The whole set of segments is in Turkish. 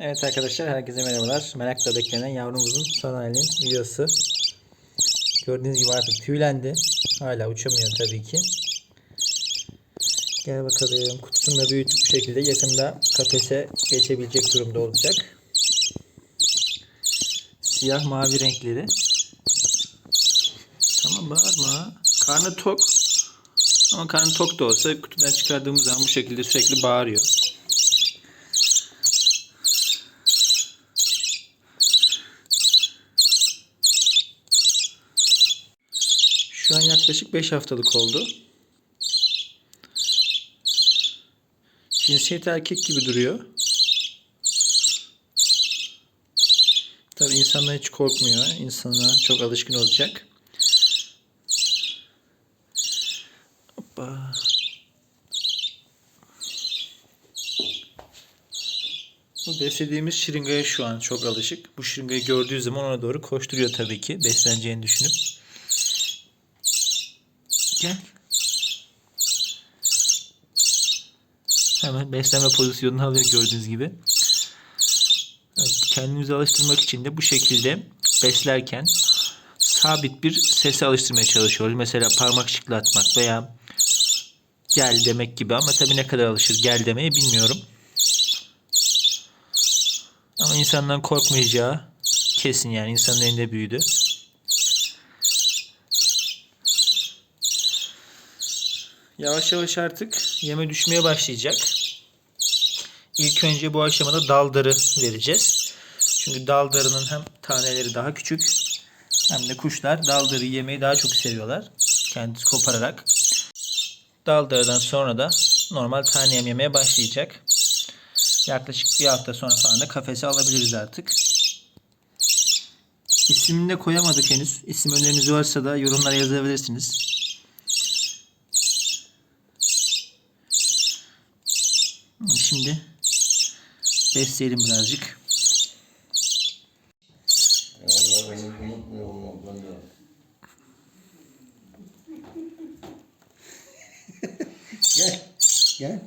Evet arkadaşlar herkese merhabalar. Merakla beklenen yavrumuzun son videosu. Gördüğünüz gibi artık tüylendi. Hala uçamıyor tabii ki. Gel bakalım. Kutusunu da büyütüp bu şekilde yakında kafese geçebilecek durumda olacak. Siyah mavi renkleri. Tamam bağırma. Karnı tok. Ama karnı tok da olsa kutudan çıkardığımız zaman bu şekilde sürekli bağırıyor. Şu an yaklaşık 5 haftalık oldu. Cinsiyet erkek gibi duruyor. Tabi insanlar hiç korkmuyor. İnsana çok alışkın olacak. Hoppa. Bu beslediğimiz şırıngaya şu an çok alışık. Bu şırıngayı gördüğü zaman ona doğru koşturuyor tabii ki. Besleneceğini düşünüp. Gel. Hemen beslenme pozisyonunu alıyor gördüğünüz gibi. Kendimizi alıştırmak için de bu şekilde beslerken sabit bir sese alıştırmaya çalışıyoruz. Mesela parmak şıklatmak veya gel demek gibi ama tabii ne kadar alışır gel demeye bilmiyorum. Ama insandan korkmayacağı kesin yani insanın elinde büyüdü. Yavaş yavaş artık yeme düşmeye başlayacak. İlk önce bu aşamada daldarı vereceğiz. Çünkü daldarının hem taneleri daha küçük hem de kuşlar daldarı yemeyi daha çok seviyorlar. Kendisi kopararak. Daldarıdan sonra da normal tane yem yemeye başlayacak. Yaklaşık bir hafta sonra falan da kafese alabiliriz artık. İsmini de koyamadık henüz. İsim öneriniz varsa da yorumlara yazabilirsiniz. Şimdi besleyelim birazcık. Olmaktan da. Gel. Gel.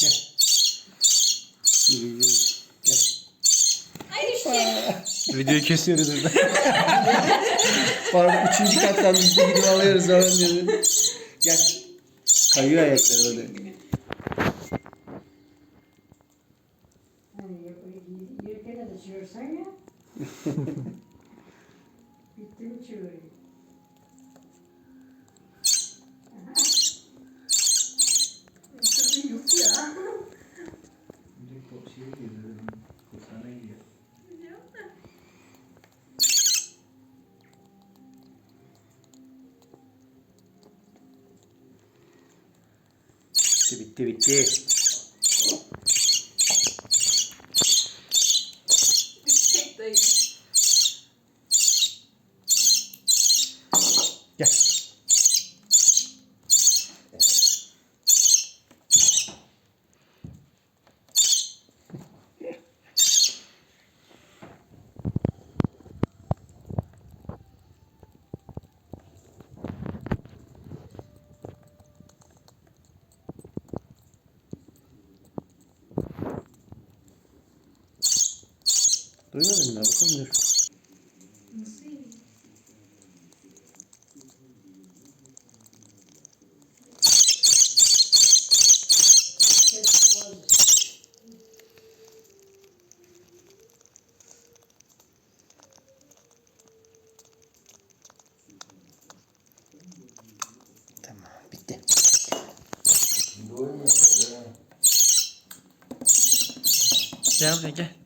Gel. Yürüyoruz. Gel. Videoyu kesiyoruz burada. Pardon üçüncü kattan biz de gidip alıyoruz falan diyordu. Gel. Kayıyor ayakları öyle. Hani yürürken de düşüyorsan ya. Bitti mi çığırıyor? Bitti bitti Duymadın mı? Bakın dur. Tamam bitti. Gel buraya gel.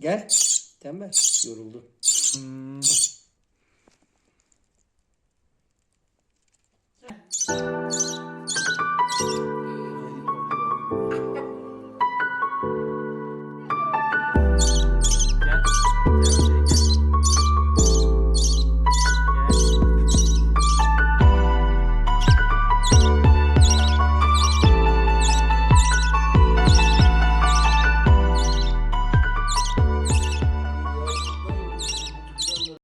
Gel. Tembel. Yoruldu. Hmm.